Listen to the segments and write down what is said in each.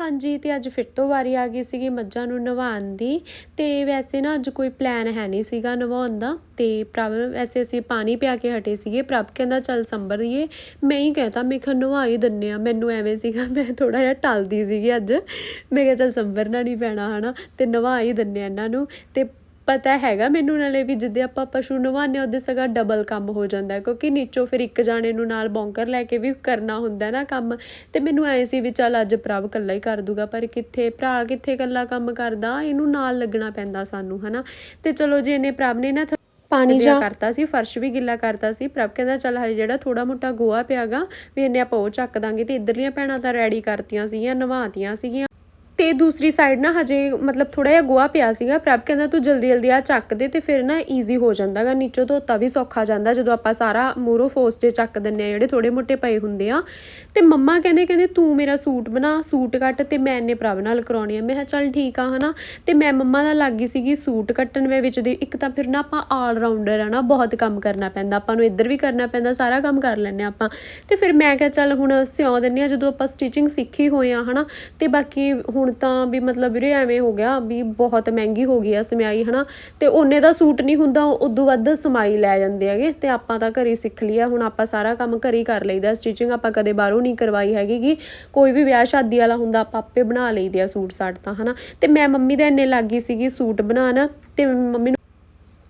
ਹਾਂਜੀ, ਤੇ ਅੱਜ ਫਿਰ ਤੋਂ ਵਾਰੀ ਆ ਗਈ ਸੀਗੀ ਮੱਝਾਂ ਨੂੰ ਨਵਾਉਣ ਦੀ। ਤੇ ਵੈਸੇ ਨਾ ਅੱਜ ਕੋਈ ਪਲਾਨ ਹੈ ਨਹੀਂ ਸੀਗਾ ਨਵਾਉਣ ਦਾ। ਤੇ ਪ੍ਰਭ, ਵੈਸੇ ਅਸੀਂ ਪਾਣੀ ਪਿਆ ਕੇ ਹਟੇ ਸੀਗੇ। ਪ੍ਰਭ ਕਹਿੰਦਾ, ਚੱਲ ਸੰਭਰ ਦਈਏ ਮੈਂ ਹੀ ਕਹਤਾ, ਮੈਂ ਕਿਹਾ, ਨਵਾ ਹੀ ਦਿੰਨੇ ਆ। ਮੈਨੂੰ ਐਵੇਂ ਸੀਗਾ, ਮੈਂ ਥੋੜਾ ਜਿਹਾ ਟਲਦੀ ਸੀਗੀ ਅੱਜ। ਮੈਂ ਕਿਹਾ, ਚੱਲ ਸੰਭਰਨਾ ਨਹੀਂ ਪੈਣਾ, ਹਨਾ? ਤੇ ਨਵਾ ਹੀ ਦਿੰਨੇ ਆ ਇਹਨਾਂ ਨੂੰ। ਤੇ ਪਤਾ ਹੈਗਾ ਮੈਨੂੰ ਨਾਲੇ ਵੀ ਜਿੱਦੇ ਆਪਾਂ ਪਸ਼ੂ ਨਵਾਉਂਦੇ ਉਹਦੇ ਸਗਾ ਡਬਲ ਕੰਮ ਹੋ ਜਾਂਦਾ ਕਿਉਂਕਿ ਨੀਚੋਂ ਫਿਰ ਇੱਕ ਜਾਣੇ ਨੂੰ ਨਾਲ ਬੌਂਕਰ ਲੈ ਕੇ ਵੀ ਕਰਨਾ ਹੁੰਦਾ ਨਾ ਕੰਮ। ਤੇ ਮੈਨੂੰ ਐ ਸੀ ਵੀ ਚੱਲ ਅੱਜ ਪ੍ਰਭ ਇਕੱਲਾ ਹੀ ਕਰ ਦੂਗਾ ਪਰ ਕਿੱਥੇ ਭਰਾ ਕਿੱਥੇ ਇਕੱਲਾ ਕੰਮ ਕਰਦਾ ਇਹਨੂੰ ਨਾਲ ਲੱਗਣਾ ਪੈਂਦਾ ਸਾਨੂੰ ਹਨਾ? ਤੇ ਚਲੋ ਜੇ ਇਹਨੇ ਪ੍ਰਭ ਨੇ ਨਾ ਪਾਣੀ ਜਾ। ਕਰਤਾ ਸੀ ਫਰਸ਼ ਵੀ ਗਿੱਲਾ ਕਰਤਾ ਸੀ। ਪ੍ਰਭ ਕਹਿੰਦਾ ਚੱਲ ਹਜੇ ਜਿਹੜਾ ਥੋੜਾ ਮੋਟਾ ਗੋਆ ਪਿਆਗਾ ਵੀ ਇਹਨੇ ਆਪਾਂ ਉਹ ਚੱਕ ਦਾਂਗੇ ਤੇ ਇਧਰਲੀਆਂ ਭੈਣਾਂ ਤਾਂ ਰੈਡੀ ਕਰਤੀਆਂ ਸੀਗੀਆਂ ਨਵਾਤੀਆਂ ਸੀਗੀਆਂ। ਤੇ ਦੂਸਰੀ ਸਾਈਡ ਨਾ ਹਜੇ ਮਤਲਬ ਥੋੜਾ ਜਿਹਾ ਗੋਆ ਪਿਆ ਸੀਗਾ, ਪ੍ਰਭ ਕਹਿੰਦਾ ਤੂੰ ਜਲਦੀ ਜਲਦੀ ਆ ਚੱਕ ਦੇ ਤੇ ਫਿਰ ਨਾ ਈਜ਼ੀ ਹੋ ਜਾਂਦਾਗਾ, ਨੀਚੋਂ ਧੋਤਾ ਵੀ ਸੌਖਾ ਜਾਂਦਾ ਜਦੋਂ ਆਪਾਂ ਸਾਰਾ ਮੂਰੋ ਫੋਸ ਜੇ ਚੱਕ ਦਿੰਨੇ ਆ ਜਿਹੜੇ ਥੋੜੇ ਮੋਟੇ ਪਏ ਹੁੰਦੇ ਆ। ਤੇ ਮੰਮਾ ਕਹਿੰਦੇ ਕਹਿੰਦੇ ਤੂੰ ਮੇਰਾ ਸੂਟ ਬਣਾ, ਸੂਟ ਕੱਟ ਤੇ ਮੈਂ ਇਹਨੇ ਪ੍ਰਭ ਨਾਲ ਕਰਾਉਣੀ ਆ। ਮੈਂ ਕਿਹਾ ਚੱਲ ਠੀਕ ਆ ਹਨਾ, ਤੇ ਮੈਂ ਮੰਮਾ ਨਾਲ ਲੱਗ ਗਈ ਸੀਗੀ ਸੂਟ ਕੱਟਣ ਵੇ ਵਿੱਚ ਦੀ, ਇੱਕ ਤਾਂ ਫਿਰ ਨਾ ਆਪਾਂ ਆਲ ਰਾਊਂਡਰ ਆ ਨਾ, ਬਹੁਤ ਕੰਮ ਕਰਨਾ ਪੈਂਦਾ, ਆਪਾਂ ਨੂੰ ਇੱਧਰ ਵੀ ਕਰਨਾ ਪੈਂਦਾ, ਸਾਰਾ ਕੰਮ ਕਰ ਲੈਂਦੇ ਆ ਆਪਾਂ। ਤੇ ਫਿਰ ਮੈਂ ਕਿਹਾ ਚੱਲ ਹੁਣ ਸਿਉਂ ਦਿੰਨੇ ਆ ਜਦੋਂ ਆਪਾਂ ਸਟਿਚਿੰਗ ਸਿੱਖੀ ਹੋਏ ਆ ਹਨਾ, ਤੇ ਬਾਕੀ ਹੁਣ ਤਾਂ ਵੀ ਮਤਲਬ ਵੀਰੇ ਐਵੇਂ ਹੋ ਗਿਆ ਵੀ ਬਹੁਤ ਮਹਿੰਗੀ ਹੋ ਗਈ ਆ ਸਮਿਆਈ, ਹਨਾ? ਤੇ ਉਹਨੇ ਦਾ ਸੂਟ ਨਹੀਂ ਹੁੰਦਾ, ਉਦੋਂ ਵੱਧ ਸਮਾਈ ਲੈ ਜਾਂਦੇ ਹੈਗੇ ਤੇ ਆਪਾਂ ਤਾਂ ਘਰੇ ਸਿੱਖ ਲਿਆ ਹੁਣ ਆਪਾਂ ਸਾਰਾ ਕੰਮ ਘਰੇ ਹੀ ਕਰ ਲਈਦਾ ਸਟਿਚਿੰਗ ਆਪਾਂ ਕਦੇ ਬਾਹਰੋਂ ਨਹੀਂ ਕਰਵਾਈ ਹੈਗੀ ਗੀ। ਕੋਈ ਵੀ ਵਿਆਹ ਸ਼ਾਦੀ ਵਾਲਾ ਹੁੰਦਾ, ਆਪਾਂ ਆਪੇ ਬਣਾ ਲਈਦੇ ਆ ਸੂਟ ਸਾਟ ਤਾਂ, ਹਨਾ? ਤੇ ਮੈਂ ਮੰਮੀ ਦੇ ਇੰਨੇ ਲੱਗੀ ਸੀਗੀ ਸੂਟ ਬਣਾਉਣ ਤੇ ਮੰਮੀ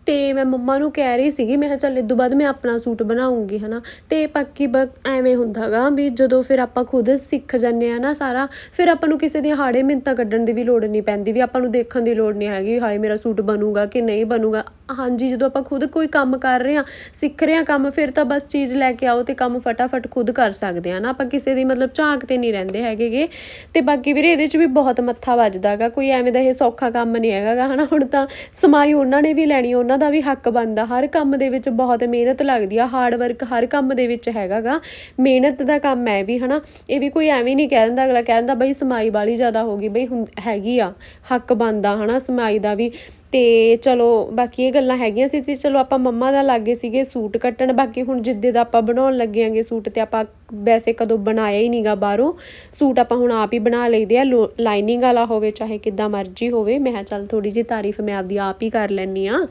ਤੇ ਮੈਂ ਮੰਮਾ ਨੂੰ ਕਹਿ ਰਹੀ ਸੀਗੀ, ਮੈਂ ਕਿਹਾ ਚੱਲ ਇਦੋਂ ਬਾਅਦ ਮੈਂ ਆਪਣਾ ਸੂਟ ਬਣਾਉਂਗੀ, ਹਨਾ। ਤੇ ਬਾਕੀ ਬ ਐਵੇਂ ਹੁੰਦਾਗਾ ਵੀ ਜਦੋਂ ਫਿਰ ਆਪਾਂ ਖੁਦ ਸਿੱਖ ਜਾਂਦੇ ਆ ਨਾ ਸਾਰਾ, ਫਿਰ ਆਪਾਂ ਨੂੰ ਕਿਸੇ ਦੀਆਂ ਹਾੜੇ ਮਿੰਤਾ ਕੱਢਣ ਦੀ ਵੀ ਲੋੜ ਨਹੀਂ ਪੈਂਦੀ, ਵੀ ਆਪਾਂ ਨੂੰ ਦੇਖਣ ਦੀ ਲੋੜ ਨਹੀਂ ਹੈਗੀ ਹਾਏ ਮੇਰਾ ਸੂਟ ਬਣੂਗਾ ਕਿ ਨਹੀਂ ਬਣੂਗਾ। ਹਾਂਜੀ, ਜਦੋਂ ਆਪਾਂ ਖੁਦ ਕੋਈ ਕੰਮ ਕਰ ਰਹੇ ਆ ਸਿੱਖ ਰਹੇ ਆ ਕੰਮ, ਫਿਰ ਤਾਂ ਬਸ ਚੀਜ਼ ਲੈ ਕੇ ਆਓ ਤੇ ਕੰਮ ਫਟਾਫਟ ਖੁਦ ਕਰ ਸਕਦੇ ਆ ਨਾ। ਆਪਾਂ ਕਿਸੇ ਦੀ ਮਤਲਬ ਝਾਂਕ ਤੇ ਨਹੀਂ ਰਹਿੰਦੇ ਹੈਗੇਗੇ। ਤੇ ਬਾਕੀ ਵੀਰੇ, ਇਹਦੇ 'ਚ ਵੀ ਬਹੁਤ ਮੱਥਾ ਵੱਜਦਾਗਾ ਕੋਈ ਐਵੇਂ ਦਾ ਇਹ ਸੌਖਾ ਕੰਮ ਨਹੀਂ ਹੈਗਾਗਾ ਹਨਾ। ਹੁਣ ਤਾਂ ਸਮਾਈ ਉਹਨਾਂ ਨੇ ਵੀ ਲੈਣੀ, ਉਹਨਾਂ ਦਾ ਵੀ ਹੱਕ ਬਣਦਾ। ਹਰ ਕੰਮ ਦੇ ਵਿੱਚ ਬਹੁਤ ਮਿਹਨਤ ਲੱਗਦੀ ਆ। ਹਾਰਡ ਵਰਕ ਹਰ ਕੰਮ ਦੇ ਵਿੱਚ ਹੈਗਾਗਾ ਮਿਹਨਤ ਦਾ ਕੰਮ ਹੈ ਵੀ, ਹਨਾ। ਇਹ ਵੀ ਕੋਈ ਐਵੇਂ ਨਹੀਂ ਕਹਿ ਦਿੰਦਾ ਅਗਲਾ। ਕਹਿ ਦਿੰਦਾ ਬਈ ਸਮਾਈ ਵਾਲੀ ਜ਼ਿਆਦਾ ਹੋ ਗਈ, ਬਈ ਹੁੰ- ਹੈਗੀ ਆ। ਹੱਕ ਬਣਦਾ, ਹਨਾ। ਸਮਾਈ ਦਾ ਵੀ ਤੇ ਚਲੋ ਬਾਕੀ ਇਹ ਗੱਲਾਂ ਹੈਗੀਆਂ ਸੀ ਤੇ ਚਲੋ ਆਪਾਂ ਮੰਮਾ ਦਾ ਲੱਗੇ ਸੀਗੇ ਸੂਟ ਕੱਟਣ, ਬਾਕੀ ਹੁਣ ਜਿੱਦੇ ਦਾ ਆਪਾਂ ਬਣਾਉਣ ਲੱਗੇ ਆਂਗੇ ਸੂਟ ਤੇ ਆਪਾਂ ਵੈਸੇ ਕਦੋਂ ਬਣਾਇਆ ਹੀ ਨਹੀਂਗਾ ਬਾਹਰੋਂ, ਸੂਟ ਆਪਾਂ ਹੁਣ ਆਪ ਹੀ ਬਣਾ ਲਈਦੇ ਆ ਲਾਈਨਿੰਗ ਵਾਲਾ ਹੋਵੇ ਚਾਹੇ ਕਿੱਦਾਂ ਮਰਜ਼ੀ ਹੋਵੇ, ਮੈਂ ਕਿਹਾ ਚੱਲ ਥੋੜੀ ਜਿਹੀ ਤਾਰੀਫ ਮੈਂ ਆਪਦੀ ਆਪ ਹੀ ਕਰ ਲੈਣੀ ਆ,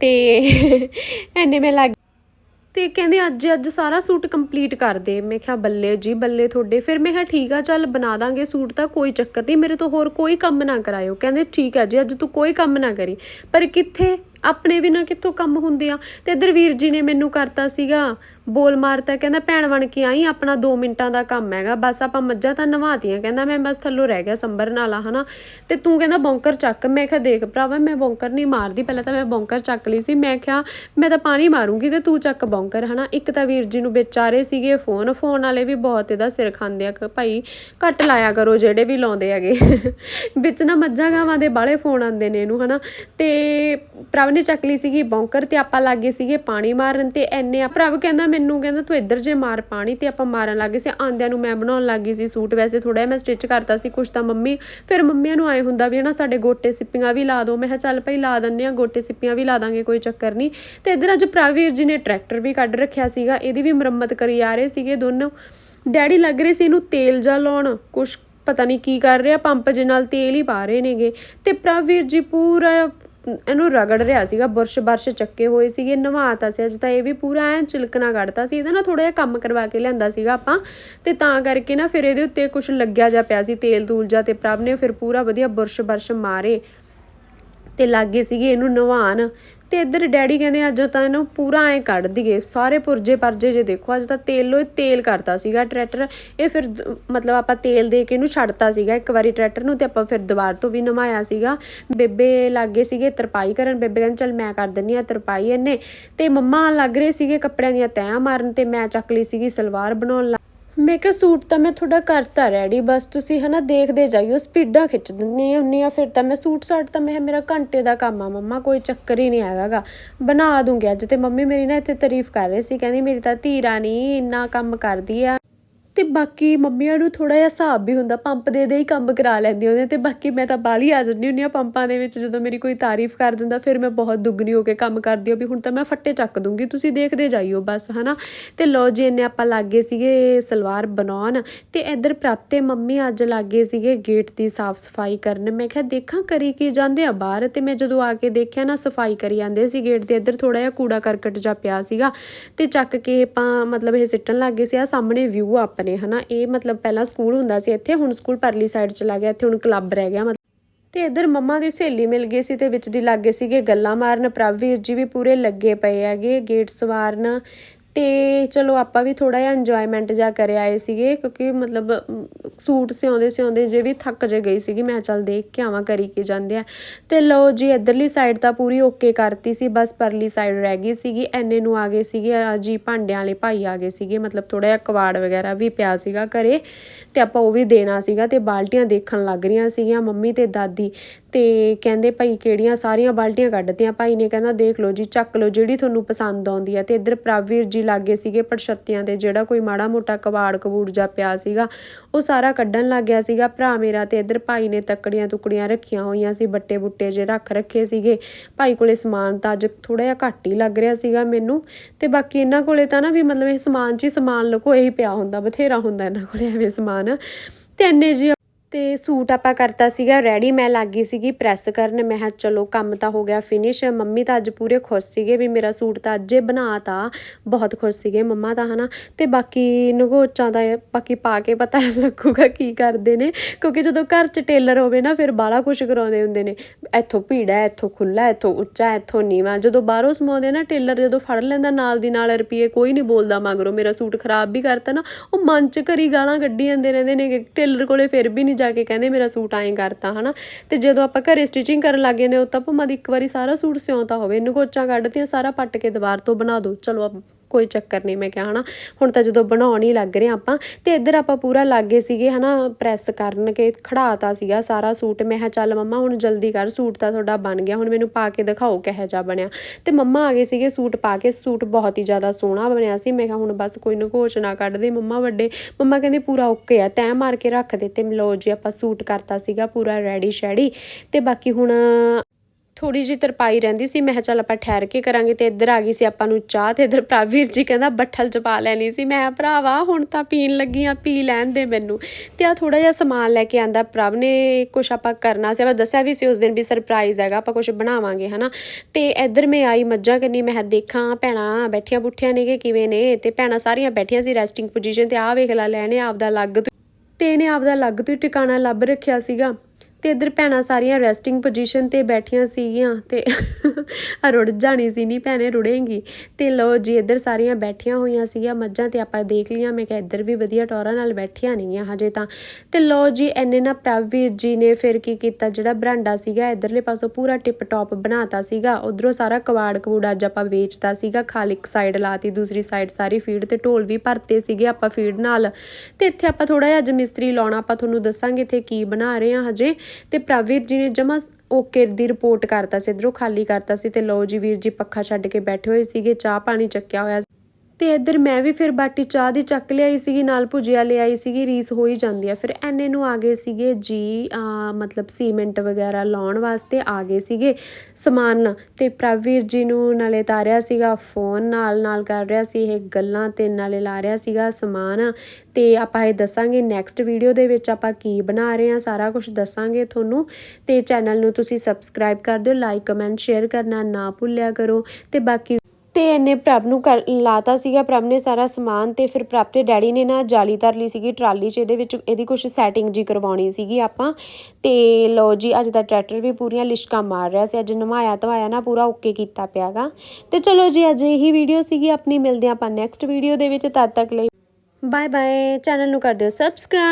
ਤੇ ਐਨੇ ਮੈਂ ਲੱਗ ਤੇ ਕਹਿੰਦੇ ਅੱਜ ਅੱਜ ਸਾਰਾ ਸੂਟ ਕੰਪਲੀਟ ਕਰ ਦੇ। ਮੈਂ ਕਿਹਾ, ਬੱਲੇ ਜੀ, ਬੱਲੇ ਤੁਹਾਡੇ। ਫਿਰ ਮੈਂ ਕਿਹਾ, ਠੀਕ ਆ, ਚੱਲ ਬਣਾ ਦਾਂਗੇ ਸੂਟ ਤਾਂ ਕੋਈ ਚੱਕਰ ਨਹੀਂ, ਮੇਰੇ ਤੋਂ ਹੋਰ ਕੋਈ ਕੰਮ ਨਾ ਕਰਾਇਓ। ਕਹਿੰਦੇ, ਠੀਕ ਆ ਜੀ, ਅੱਜ ਤੂੰ ਕੋਈ ਕੰਮ ਨਾ ਕਰੀ। ਪਰ ਕਿੱਥੇ ਆਪਣੇ ਬਿਨਾਂ ਕਿੱਥੋਂ ਕੰਮ ਹੁੰਦੇ ਆ? ਤੇ ਇਧਰ ਵੀਰ ਜੀ ਨੇ ਮੈਨੂੰ ਕਰਤਾ ਸੀਗਾ, ਬੋਲ ਮਾਰਤਾ, ਕਹਿੰਦਾ, ਭੈਣ ਬਣ ਕੇ ਆਈ, ਆਪਣਾ 2 ਮਿੰਟਾਂ ਦਾ ਕੰਮ ਹੈਗਾ, ਬਸ ਆਪਾਂ ਮੱਝਾਂ ਤਾਂ ਨਵਾਤੀਆਂ। ਕਹਿੰਦਾ, ਮੈਂ ਬਸ ਥੱਲੋਂ ਰਹਿ ਗਿਆ ਸੰਭਰਨ ਵਾਲਾ ਹਨਾ? ਤੇ ਤੂੰ ਕਹਿੰਦਾ, ਬੌਂਕਰ ਚੱਕ। ਮੈਂ ਕਿਹਾ, ਦੇਖ ਭਰਾਵਾ, ਮੈਂ ਬੌਂਕਰ ਨਹੀਂ ਮਾਰਦੀ, ਪਹਿਲਾਂ ਤਾਂ ਮੈਂ ਬੌਂਕਰ ਚੱਕ ਲਈ ਸੀ। ਮੈਂ ਕਿਹਾ, ਮੈਂ ਤਾਂ ਪਾਣੀ ਮਾਰੂੰਗੀ ਤੇ ਤੂੰ ਚੱਕ ਬੌਂਕਰ, ਹਨਾ? ਇੱਕ ਤਾਂ ਵੀਰ ਜੀ ਨੂੰ ਵਿਚਾਰੇ ਸੀਗੇ ਫੋਨ ਫੋਨ ਵਾਲੇ ਵੀ ਬਹੁਤ ਇਹਦਾ ਸਿਰ ਖਾਂਦੇ ਆ, ਕਿ ਭਾਈ ਘੱਟ ਲਾਇਆ ਕਰੋ ਜਿਹੜੇ ਵੀ ਲਾਉਂਦੇ ਹੈਗੇ। ਵਿੱਚ ਨਾ ਮੱਝਾਂ ਗਾਵਾਂ ਦੇ ਬਾਲੇ ਫੋਨ ਆਉਂਦੇ ਨੇ ਇਹਨੂੰ, ਹਨਾ? ਤੇ ਪ੍ਰਭ ਨੇ ਚੱਕ ਲਈ ਸੀਗੀ ਬੌਂਕਰ ਤੇ ਆਪਾਂ ਲੱਗੇ ਸੀਗੇ ਪਾਣੀ ਮਾਰਨ ਤੇ ਐਨੇ ਆ। ਪ੍ਰਭ ਕਹਿੰਦਾ ਮੈਨੂੰ, ਕਹਿੰਦਾ ਤੂੰ ਇੱਧਰ ਜੇ ਮਾਰ ਪਾਣੀ ਤੇ ਆਪਾਂ ਮਾਰਨ ਲੱਗੇ ਸੀ। ਆਂਦਿਆਂ ਨੂੰ ਮੈਂ ਬਣਾਉਣ ਲੱਗੀ ਸੀ ਸੂਟ। ਵੈਸੇ ਥੋੜਾ ਮੈਂ ਸਟਿਚ ਕਰਤਾ ਸੀ ਕੁਛ ਤਾਂ ਮੰਮੀ। ਫਿਰ ਮੰਮੀਆਂ ਨੂੰ ਆਏ ਹੁੰਦਾ ਵੀ ਹਨਾ, ਸਾਡੇ ਗੋਟੇ ਸਿੱਪੀਆਂ ਵੀ ਲਾ ਦਿਓ ਮੈਂ ਕਿਹਾ ਚੱਲ ਭਾਈ ਲਾ ਦਿੰਨੇ ਆ ਗੋਟੇ ਸਿੱਪੀਆਂ ਵੀ ਲਾ ਦਾਂਗੇ, ਕੋਈ ਚੱਕਰ ਨਹੀਂ। ਤੇ ਇੱਧਰ ਅੱਜ ਪ੍ਰਵੀਰ ਜੀ ਨੇ ਟਰੈਕਟਰ ਵੀ ਕੱਢ ਰੱਖਿਆ ਸੀਗਾ। ਇਹਦੀ ਵੀ ਮੁਰੰਮਤ ਕਰੀ ਆ ਰਹੇ ਸੀਗੇ ਦੋਨੋਂ। ਡੈਡੀ ਲੱਗ ਰਹੇ ਸੀ ਇਹਨੂੰ ਤੇਲ ਜਾ ਲਾਉਣ। ਕੁਛ ਪਤਾ ਨਹੀਂ ਕੀ ਕਰ ਰਿਹਾ, ਪੰਪ ਜੇ ਨਾਲ ਤੇਲ ਹੀ ਪਾ ਰਹੇ ਨੇਗੇ। ਤੇ ਪ੍ਰਵੀਰ ਜੀ ਪੂਰਾ ਇਹਨੂੰ ਰਗੜ ਰਿਹਾ ਸੀਗਾ, ਬੁਰਸ਼ ਬਰਸ਼ ਚੱਕੇ ਹੋਏ ਸੀਗੇ, ਨਵਾਤਾ ਸੀ ਅੱਜ ਤਾਂ ਇਹ ਵੀ ਪੂਰਾ ਐ ਚਿਲਕਣਾ ਕੱਢਤਾ ਸੀ, ਇਹਦਾ ਨਾ ਥੋੜਾ ਜਿਹਾ ਕੰਮ ਕਰਵਾ ਕੇ ਲਿਆਂਦਾ ਸੀਗਾ ਆਪਾਂ, ਤੇ ਤਾਂ ਕਰਕੇ ਨਾ ਫਿਰ ਇਹਦੇ ਉੱਤੇ ਕੁਝ ਲੱਗਿਆ ਜਾ ਪਿਆ ਸੀ, ਤੇਲ ਤੂਲ ਜਾ ਤੇ ਪ੍ਰਭ ਨੇ ਫਿਰ ਪੂਰਾ ਵਧੀਆ ਬੁਰਸ਼ ਬਰਸ਼ ਮਾਰੇ, ਤੇ ਲੱਗੇ ਸੀਗੇ ਇਹਨੂੰ ਨਵਾਣ ਤੇ ਇੱਧਰ ਡੈਡੀ ਕਹਿੰਦੇ ਅੱਜ ਤਾਂ ਇਹਨੂੰ ਪੂਰਾ ਐ ਕੱਢ ਦਈਏ। ਸਾਰੇ ਪੁਰਜੇ ਪਰਜੇ ਜੇ ਦੇਖੋ, ਅੱਜ ਤਾਂ ਤੇਲੋ ਤੇਲ ਕਰਤਾ ਸੀਗਾ ਟਰੈਕਟਰ। ਇਹ ਫਿਰ ਮਤਲਬ ਆਪਾਂ ਤੇਲ ਦੇ ਕੇ ਇਹਨੂੰ ਛੱਡਤਾ ਸੀਗਾ ਇੱਕ ਵਾਰੀ ਟਰੈਕਟਰ ਨੂੰ ਤੇ ਆਪਾਂ ਫਿਰ ਦੁਬਾਰ ਤੋਂ ਵੀ ਨਵਾਇਆ ਸੀਗਾ। ਬੇਬੇ ਲੱਗੇ ਸੀਗੇ ਤਰਪਾਈ ਕਰਨ, ਬੇਬੇ ਕਹਿੰਦੇ, ਚੱਲ ਮੈਂ ਕਰ ਦਿੰਨੀ ਆ ਤਰਪਾਈ ਇਹਨੇ। ਤੇ ਮੰਮਾ ਲੱਗ ਰਹੇ ਸੀਗੇ ਕੱਪੜਿਆਂ ਦੀਆਂ ਤੈਆਂ ਮਾਰਨ ਤੇ ਮੈਂ ਚੱਕ ਲਈ ਸੀਗੀ ਸਲਵਾਰ ਬਣਾਉਣ ਲੱਗ ਮੈਂ ਕਿਹਾ, ਸੂਟ ਤਾਂ ਮੈਂ ਤੁਹਾਡਾ ਕਰਤਾ ਰੈਡੀ ਬਸ ਤੁਸੀਂ ਹਨਾ ਦੇਖਦੇ ਜਾਈਓ, ਸਪੀਡਾਂ ਖਿੱਚ ਦਿੰਨੀ ਹੁੰਨੀ ਆ, ਫਿਰ ਤਾਂ ਮੈਂ ਸੂਟ ਸਾਟ ਤਾਂ ਮੈਂ ਕਿਹਾ, ਮੇਰਾ ਘੰਟੇ ਦਾ ਕੰਮ ਆ ਮੰਮਾ, ਕੋਈ ਚੱਕਰ ਹੀ ਨਹੀਂ ਹੈਗਾਗਾ। ਬਣਾ ਦੂੰਗੀ ਅੱਜ ਤੇ ਮੰਮੀ ਮੇਰੀ ਨਾ ਇੱਥੇ ਤਾਰੀਫ ਕਰ ਰਹੇ ਸੀ, ਕਹਿੰਦੀ ਮੇਰੀ ਤਾਂ ਧੀ ਰਾਣੀ ਇੰਨਾ ਕੰਮ ਕਰਦੀ ਆ। ਤੇ ਬਾਕੀ ਮੰਮੀਆਂ ਨੂੰ ਥੋੜਾ ਜਿਹਾ ਹਿਸਾਬ ਵੀ ਹੁੰਦਾ, ਪੰਪ ਦੇ ਦੇ ਹੀ ਕੰਮ ਕਰਾ ਲੈਂਦੀਆਂ ਹੁੰਦੀਆਂ ਤੇ। ਬਾਕੀ ਮੈਂ ਤਾਂ ਬਾਹਲੀ ਆ ਜਾਂਦੀ ਹੁੰਦੀ ਆ ਪੰਪਾਂ ਦੇ ਵਿੱਚ, ਜਦੋਂ ਮੇਰੀ ਕੋਈ ਤਾਰੀਫ ਕਰ ਦਿੰਦਾ, ਫਿਰ ਮੈਂ ਬਹੁਤ ਦੁੱਗਣੀ ਹੋ ਕੇ ਕੰਮ ਕਰਦੀ ਹਾਂ ਵੀ ਹੁਣ ਤਾਂ ਮੈਂ ਫੱਟੇ ਚੱਕ ਦੂੰਗੀ, ਤੁਸੀਂ ਦੇਖਦੇ ਜਾਈਓ ਬਸ, ਹਨਾ। ਤੇ ਲੋ ਜੀ, ਇੰਨੇ ਆਪਾਂ ਲੱਗੇ ਸੀਗੇ ਸਲਵਾਰ ਬਣਾਉਣ ਤੇ ਇੱਧਰ ਪ੍ਰਭ ਮੰਮੀ ਅੱਜ ਲੱਗੇ ਸੀਗੇ ਗੇਟ ਦੀ ਸਾਫ਼ ਸਫ਼ਾਈ ਕਰਨ। ਮੈਂ ਕਿਹਾ, ਦੇਖਾਂ ਕਰੀ ਕੀ ਜਾਂਦੇ ਆ ਬਾਹਰ? ਤੇ ਮੈਂ ਜਦੋਂ ਆ ਕੇ ਦੇਖਿਆ ਨਾ, ਸਫ਼ਾਈ ਕਰੀ ਜਾਂਦੇ ਸੀ ਗੇਟ ਦੇ ਇੱਧਰ ਥੋੜਾ ਜਿਹਾ ਕੂੜਾ ਕਰਕਟ ਜਾ ਪਿਆ ਸੀਗਾ। ਤੇ ਚੱਕ ਕੇ ਆਪਾਂ, ਮਤਲਬ ਇਹ ਸਿੱਟਣ ਲੱਗੇ ਸੀ ਆ ਸਾਹਮਣੇ ਵਿਊ ਆਪਣੇ। ਹਨਾ? ਇਹ ਮਤਲਬ ਪਹਿਲਾਂ ਸਕੂਲ ਹੁੰਦਾ ਸੀ ਇੱਥੇ, ਹੁਣ ਸਕੂਲ ਪਰਲੀ ਸਾਈਡ ਚਲਾ ਗਿਆ, ਇੱਥੇ ਹੁਣ ਕਲੱਬ ਰਹਿ ਗਿਆ ਤੇ ਇੱਧਰ ਮੰਮਾ ਦੀ ਸਹੇਲੀ ਮਿਲ ਗਈ ਸੀ ਤੇ ਵਿੱਚ ਦੀ ਲੱਗੇ ਸੀਗੇ ਗੱਲਾਂ ਮਾਰਨ। ਪ੍ਰਭਵੀਰ ਜੀ ਵੀ ਪੂਰੇ ਲੱਗੇ ਪਏ ਹੈਗੇ ਗੇਟ ਸਵਾਰਨ ਤੇ ਚਲੋ ਆਪਾਂ ਵੀ ਥੋੜਾ ਜਿਹਾ ਇੰਜੋਇਮੈਂਟ ਜਾ ਕਰ ਆਏ ਸੀਗੇ, ਕਿਉਂਕਿ ਮਤਲਬ ਸੂਟ ਸਿਉਂਦੇ ਸਿਉਂਦੇ ਜੇ ਵੀ ਥੱਕ ਜੇ ਗਈ ਸੀਗੀ, ਮੈਂ ਚੱਲ ਦੇਖ ਕੇ ਆਵਾਂ ਕਰੀ ਕੇ ਜਾਂਦੇ ਆ। ਤੇ ਲਓ ਜੀ, ਇੱਧਰਲੀ ਸਾਈਡ ਤਾਂ ਪੂਰੀ ਓਕੇ ਕਰਤੀ ਸੀ, ਬਸ ਪਰਲੀ ਸਾਈਡ ਰਹਿ ਗਈ ਸੀਗੀ ਐਨੇ ਨੂੰ ਆ ਗਏ ਸੀਗੇ ਜੀ ਭਾਂਡਿਆਂ ਵਾਲੇ ਭਾਈ ਆ ਗਏ ਸੀਗੇ, ਮਤਲਬ ਥੋੜਾ ਜਿਹਾ ਕਵਾੜ ਵਗੈਰਾ ਵੀ ਪਿਆ ਸੀਗਾ ਘਰੇ, ਤੇ ਆਪਾਂ ਉਹ ਵੀ ਦੇਣਾ ਸੀਗਾ, ਤੇ ਬਾਲਟੀਆਂ ਦੇਖਣ ਲੱਗ ਰਹੀਆਂ ਸੀਗੀਆਂ ਮੰਮੀ ਤੇ ਦਾਦੀ। ਤੇ ਕਹਿੰਦੇ ਭਾਈ ਕਿਹੜੀਆਂ ਸਾਰੀਆਂ ਬਾਲਟੀਆਂ ਕੱਢਤੀਆਂ, ਭਾਈ ਨੇ ਕਹਿੰਦਾ ਦੇਖ ਲਓ ਜੀ, ਚੱਕ ਲਓ ਜਿਹੜੀ ਤੁਹਾਨੂੰ ਪਸੰਦ ਆਉਂਦੀ ਹੈ। ਤੇ ਇੱਧਰ ਪ੍ਰਭਵੀਰ ਜੀ ਲਾਗੇ ਸੀਗੇ ਪੜਛੱਤੀਆਂ ਤੇ ਜਿਹੜਾ ਕੋਈ ਮਾੜਾ ਮੋਟਾ ਕਬਾੜ ਕਬੂੜ ਜਾ ਪਿਆ ਸੀਗਾ, ਉਹ ਸਾਰਾ ਕੱਢਣ ਲੱਗ ਗਿਆ ਸੀਗਾ। ਭਰਾ ਮੇਰਾ ਤੇ ਇੱਧਰ ਭਾਈ ਨੇ ਤੱਕੜੀਆਂ ਤੁਕੜੀਆਂ ਰੱਖੀਆਂ ਹੋਈਆਂ ਸੀ, ਬੱਟੇ ਬੁੱਟੇ ਜੇ ਰੱਖ ਰੱਖੇ ਸੀਗੇ। ਭਾਈ ਕੋਲੇ ਸਮਾਨ ਤਾਂ ਅੱਜ ਥੋੜਾ ਜਿਹਾ ਘੱਟ ਹੀ ਲੱਗ ਰਿਹਾ ਸੀਗਾ ਮੈਨੂੰ। ਤੇ ਬਾਕੀ ਇਹਨਾਂ ਕੋਲੇ ਤਾਂ ਨਾ ਵੀ ਮਤਲਬ ਇਹ ਸਮਾਨ 'ਚ ਹੀ ਸਮਾਨ ਲੁਕੋਇਆ ਹੀ ਪਿਆ ਹੁੰਦਾ, ਬਥੇਰਾ ਹੁੰਦਾ ਇਹਨਾਂ ਕੋਲੇ ਐਵੇਂ ਸਮਾਨ। ਤੇ ਇੰਨੇ ਜੀ ਤੇ ਸੂਟ ਆਪਾਂ ਕਰਤਾ ਸੀਗਾ ਰੈਡੀ ਮੈਂ ਲੱਗ ਗਈ ਸੀਗੀ ਪ੍ਰੈਸ ਕਰਨ। ਮੈਂ ਕਿਹਾ, ਚਲੋ ਕੰਮ ਤਾਂ ਹੋ ਗਿਆ ਫਿਨਿਸ਼ ਮੰਮੀ ਤਾਂ ਅੱਜ ਪੂਰੇ ਖੁਸ਼ ਸੀਗੇ ਵੀ ਮੇਰਾ ਸੂਟ ਤਾਂ ਅੱਜੇ ਬਣਾਤਾ ਬਹੁਤ ਖੁਸ਼ ਸੀਗੇ ਮੰਮਾ ਤਾਂ, ਹਨਾ। ਤੇ ਬਾਕੀ ਨਗੋਚਾਂ ਦਾ ਬਾਕੀ ਪਾ ਕੇ ਪਤਾ ਲੱਗੂਗਾ ਕੀ ਕਰਦੇ ਨੇ। ਕਿਉਂਕਿ ਜਦੋਂ ਘਰ 'ਚ ਟੇਲਰ ਹੋਵੇ ਨਾ, ਫਿਰ ਬਾਹਲਾ ਕੁਝ ਕਰਾਉਂਦੇ ਹੁੰਦੇ ਨੇ। ਇੱਥੋਂ ਭੀੜਾ, ਇੱਥੋਂ ਖੁੱਲਾ ਇੱਥੋਂ ਉੱਚਾ, ਇੱਥੋਂ ਨੀਵਾਂ। ਜਦੋਂ ਬਾਹਰੋਂ ਸਮਾਉਂਦੇ ਨਾ ਟੇਲਰ ਜਦੋਂ ਫੜ ਲੈਂਦਾ ਨਾਲ ਦੀ ਨਾਲ ਰੁਪਈਏ, ਕੋਈ ਨਹੀਂ ਬੋਲਦਾ ਮਗਰੋਂ। ਮੇਰਾ ਸੂਟ ਖਰਾਬ ਵੀ ਕਰਤਾ ਨਾ, ਉਹ ਮਨ 'ਚ ਕਰੀ ਗਾਲਾਂ ਕੱਢੀ ਜਾਂਦੇ ਰਹਿੰਦੇ ਨੇ ਟੇਲਰ ਕੋਲੇ ਫਿਰ ਵੀ ਨਹੀਂ ਜਾ ਕੇ ਕਹਿੰਦੇ ਮੇਰਾ ਸੂਟ ਐਂ ਕਰਤਾ, ਹਨਾ? ਤੇ ਜਦੋਂ ਆਪਾਂ ਘਰੇ ਸਟਿਚਿੰਗ ਕਰਨ ਲੱਗ ਜਾਂਦੇ ਉਹ ਤਾਂ ਭਾਵੇਂ ਦੀ ਇੱਕ ਵਾਰੀ ਸਾਰਾ ਸੂਟ ਸਿਉਂਤਾ ਹੋਵੇ। ਨਗੋਚਾਂ ਕੱਢਤੀਆਂ, ਸਾਰਾ ਪੱਟ ਕੇ ਦੁਬਾਰ ਤੋਂ ਬਣਾ ਦਿਓ ਚਲੋ ਕੋਈ ਚੱਕਰ ਨਹੀਂ, ਮੈਂ ਕਿਹਾ, ਹਨਾ, ਹੁਣ ਤਾਂ ਜਦੋਂ ਬਣਾਉਣ ਹੀ ਲੱਗ ਰਹੇ ਹਾਂ ਆਪਾਂ, ਤੇ ਇੱਧਰ ਆਪਾਂ ਪੂਰਾ ਲੱਗੇ ਸੀਗੇ, ਹਨਾ ਪ੍ਰੈਸ ਕਰਨ ਕੇ ਖੜਾਤਾ ਸੀਗਾ ਸਾਰਾ ਸੂਟ, ਮੈਂ ਕਿਹਾ, ਚੱਲ ਮੰਮਾ, ਹੁਣ ਜਲਦੀ ਕਰ, ਸੂਟ ਤਾਂ ਤੁਹਾਡਾ ਬਣ ਗਿਆ, ਹੁਣ ਮੈਨੂੰ ਪਾ ਕੇ ਦਿਖਾਓ ਕਿਹੋ ਜਿਹਾ ਬਣਿਆ। ਤੇ ਮੰਮਾ ਆ ਗਏ ਸੀਗੇ ਸੂਟ ਪਾ ਕੇ, ਸੂਟ ਬਹੁਤ ਹੀ ਜ਼ਿਆਦਾ ਸੋਹਣਾ ਬਣਿਆ ਸੀ, ਮੈਂ ਕਿਹਾ, ਹੁਣ ਬਸ ਕੋਈ ਨਗੋਚ ਨਾ ਕੱਢਦੇ ਮੰਮਾ ਵੱਡੇ। ਮੰਮਾ ਕਹਿੰਦੇ, ਪੂਰਾ ਓਕੇ ਆ ਤੈਅ ਮਾਰ ਕੇ ਰੱਖ ਦੇ ਤੇ ਲਓ ਜੀ, ਆਪਾਂ ਸੂਟ ਕਰਤਾ ਸੀਗਾ, ਪੂਰਾ ਰੈਡੀ ਸ਼ੈਡੀ ਤੇ ਬਾਕੀ ਹੁਣ ਥੋੜੀ ਜਿਹੀ ਤਰਪਾਈ ਰਹਿੰਦੀ ਸੀ। ਮੈਂ ਕਿਹਾ ਚੱਲ ਆਪਾਂ ਠਹਿਰ ਕੇ ਕਰਾਂਗੇ ਤੇ ਇੱਧਰ ਆ ਗਈ ਸੀ ਆਪਾਂ ਨੂੰ ਚਾਹ ਤੇ ਇੱਧਰ ਪ੍ਰਭਵੀਰ ਜੀ ਕਹਿੰਦਾ ਬੱਠਲ ਚ ਪਾ ਲੈਣੀ ਸੀ। ਮੈਂ ਕਿਹਾ, ਭਰਾਵਾ ਹੁਣ ਤਾਂ ਪੀਣ ਲੱਗੀ ਆ ਪੀ ਲੈਣ ਦੇ ਮੈਨੂੰ। ਤੇ ਆ ਥੋੜਾ ਜਿਹਾ ਸਮਾਨ ਲੈ ਕੇ ਆਂਦਾ ਪ੍ਰਭ ਨੇ ਕੁਛ ਆਪਾਂ ਕਰਨਾ ਸੀ। ਆਪਾਂ ਦੱਸਿਆ ਵੀ ਸੀ ਉਸ ਦਿਨ ਵੀ ਸਰਪ੍ਰਾਈਜ਼ ਹੈਗਾ ਆਪਾਂ ਕੁਛ ਬਣਾਵਾਂਗੇ ਹਨਾ। ਤੇ ਇੱਧਰ ਮੈਂ ਆਈ ਮੱਝਾਂ ਕੰਨੀ ਮੈਂ ਦੇਖਾਂ ਭੈਣਾਂ ਬੈਠੀਆਂ ਬੁੱਠੀਆਂ ਨੇਗੇ ਕਿਵੇਂ ਨੇ। ਤੇ ਭੈਣਾਂ ਸਾਰੀਆਂ ਬੈਠੀਆਂ ਸੀ ਰੈਸਟਿੰਗ ਪੋਜੀਸ਼ਨ ਤੇ। ਆਹ ਵੇਖ ਲੈ ਲੈਣੇ ਆਪਦਾ ਅਲੱਗ ਤੋਂ ਤੇ ਇਹਨੇ ਆਪਦਾ ਅਲੱਗ ਤੋਂ ਹੀ ਟਿਕਾਣਾ ਲੱਭ ਰੱਖਿਆ ਸੀਗਾ। ਤੇ ਇੱਧਰ ਭੈਣਾਂ ਸਾਰੀਆਂ ਰੈਸਟਿੰਗ ਪੋਜੀਸ਼ਨ ਤੇ ਬੈਠੀਆਂ ਸੀਗੀਆਂ ਤੇ ਰੁੜ ਜਾਣੀ ਸੀ ਨਹੀਂ ਭੈਣੇ ਰੁੜੇਂਗੀ। ਤੇ ਲਓ ਜੀ, ਇੱਧਰ ਸਾਰੀਆਂ ਬੈਠੀਆਂ ਹੋਈਆਂ ਸੀਗੀਆਂ, ਮੱਝਾਂ ਤੇ ਆਪਾਂ ਦੇਖ ਲਈਆਂ, ਮੈਂ ਕਿਹਾ ਇੱਧਰ ਵੀ ਵਧੀਆ ਟੌਰਾਂ ਨਾਲ ਬੈਠੀਆਂ ਨਹੀਂਆਂ ਹਜੇ ਤਾਂ। ਤੇ ਲੋ ਜੀ ਐਨੇ ਨਾ ਪ੍ਰਭਵੀਰ ਜੀ ਨੇ ਫਿਰ ਕੀ ਕੀਤਾ, ਜਿਹੜਾ ਬਰਾਂਡਾ ਸੀਗਾ, ਇੱਧਰਲੇ ਪਾਸੋਂ ਪੂਰਾ ਟਿਪ ਟੌਪ ਬਣਾਤਾ ਸੀਗਾ, ਉਧਰੋਂ ਸਾਰਾ ਕਵਾੜ ਕਵੂੜ ਅੱਜ ਆਪਾਂ ਵੇਚਤਾ ਸੀਗਾ, ਖਾਲੀ ਇੱਕ ਸਾਈਡ ਲਾਤੀ, ਦੂਸਰੀ ਸਾਈਡ ਸਾਰੀ ਫੀਡ ਤੇ ਢੋਲ ਵੀ ਭਰਤੇ ਸੀਗੇ ਆਪਾਂ ਫੀਡ ਨਾਲ। ਤੇ ਇੱਥੇ ਆਪਾਂ ਥੋੜਾ ਜਿਹਾ ਅੱਜ ਮਿਸਤਰੀ ਲਾਉਣਾ, ਆਪਾਂ ਤੁਹਾਨੂੰ ਦੱਸਾਂਗੇ ਇੱਥੇ ਕੀ ਬਣਾ ਰਹੇ ਹਾਂ ਹਜੇ। ਤੇ ਪ੍ਰਵੀਰ ਜੀ ਨੇ ਜਮਾ ਓਕੇ ਦੀ ਰਿਪੋਰਟ ਕਰਤਾ ਸੀ, ਇਧਰੋਂ ਖਾਲੀ ਕਰਤਾ ਸੀ ਤੇ ਲਓ ਜੀ ਵੀਰ ਜੀ, ਪੱਖਾ ਛੱਡ ਕੇ ਬੈਠੇ ਹੋਏ ਸੀਗੇ, ਚਾਹ ਪਾਣੀ ਚੱਕਿਆ ਹੋਇਆ ਤੇ ਇੱਧਰ ਮੈਂ ਵੀ ਫਿਰ ਬਾਟੀ ਚਾਹ ਦੀ ਚੱਕ ਲਿਆਈ ਸੀਗੀ, ਨਾਲ ਭੁਜਿਆ ਲਿਆਈ ਸੀਗੀ, ਰੀਸ ਹੋ ਹੀ ਜਾਂਦੀ ਆ। ਫਿਰ ਐਨੇ ਨੂੰ ਆ ਗਏ ਸੀਗੇ ਜੀ ਮਤਲਬ ਸੀਮੈਂਟ ਵਗੈਰਾ ਲਾਉਣ ਵਾਸਤੇ ਆ ਗਏ ਸੀਗੇ ਸਮਾਨ। ਤੇ ਪ੍ਰਵੀਰ ਜੀ ਨੂੰ ਨਾਲੇ ਤਾਰਿਆ ਸੀਗਾ ਫੋਨ ਨਾਲ ਨਾਲ ਕਰ ਰਿਹਾ ਸੀ ਇਹ ਗੱਲਾਂ ਤੇ ਨਾਲੇ ਲਾ ਰਿਹਾ ਸੀਗਾ ਸਮਾਨ। ਤੇ ਆਪਾਂ ਇਹ ਦੱਸਾਂਗੇ ਨੈਕਸਟ ਵੀਡੀਓ ਦੇ ਵਿੱਚ ਆਪਾਂ ਕੀ ਬਣਾ ਰਹੇ ਹਾਂ, ਸਾਰਾ ਕੁਝ ਦੱਸਾਂਗੇ ਤੁਹਾਨੂੰ। ਤੇ ਚੈਨਲ ਨੂੰ ਤੁਸੀਂ ਸਬਸਕ੍ਰਾਈਬ ਕਰ ਦਿਓ ਲਾਈਕ ਕਮੈਂਟ ਸ਼ੇਅਰ ਕਰਨਾ ਨਾ ਭੁੱਲਿਆ ਕਰੋ। ਤੇ ਬਾਕੀ ਤੇ ਇਹਨੇ ਪ੍ਰਭ ਨੂੰ ਕਰ ਲਾਤਾ ਸੀਗਾ, ਪ੍ਰਭ ਨੇ ਸਾਰਾ ਸਮਾਨ ਤੇ ਫਿਰ ਪ੍ਰਭ ਦੇ ਡੈਡੀ ਨੇ ਨਾ ਜਾਲੀ ਧਰ ਲਈ ਸੀਗੀ ਟਰਾਲੀ 'ਚ, ਇਹਦੇ ਵਿੱਚ ਇਹਦੀ ਕੁਝ ਸੈਟਿੰਗ ਜੀ ਕਰਵਾਉਣੀ ਸੀਗੀ ਆਪਾਂ। ਤੇ ਲਓ ਜੀ, ਅੱਜ ਦਾ ਟਰੈਕਟਰ ਵੀ ਪੂਰੀਆਂ ਲਿਸ਼ਕਾਂ ਮਾਰ ਰਿਹਾ ਸੀ, ਅੱਜ ਨਵਾਇਆ ਧਵਾਇਆ ਨਾ ਪੂਰਾ ਓਕੇ ਕੀਤਾ ਪਿਆਗਾ। ਤੇ ਚਲੋ ਜੀ, ਅੱਜ ਇਹੀ ਵੀਡੀਓ ਸੀਗੀ, ਆਪਣੀ ਮਿਲਦੇ ਹਾਂ ਆਪਾਂ ਨੈਕਸਟ ਵੀਡੀਓ ਦੇ ਵਿੱਚ, ਤਦ ਤੱਕ ਲਈ ਬਾਏ ਬਾਏ ਚੈਨਲ ਨੂੰ ਕਰ ਦਿਓ ਸਬਸਕ੍ਰਾਈਬ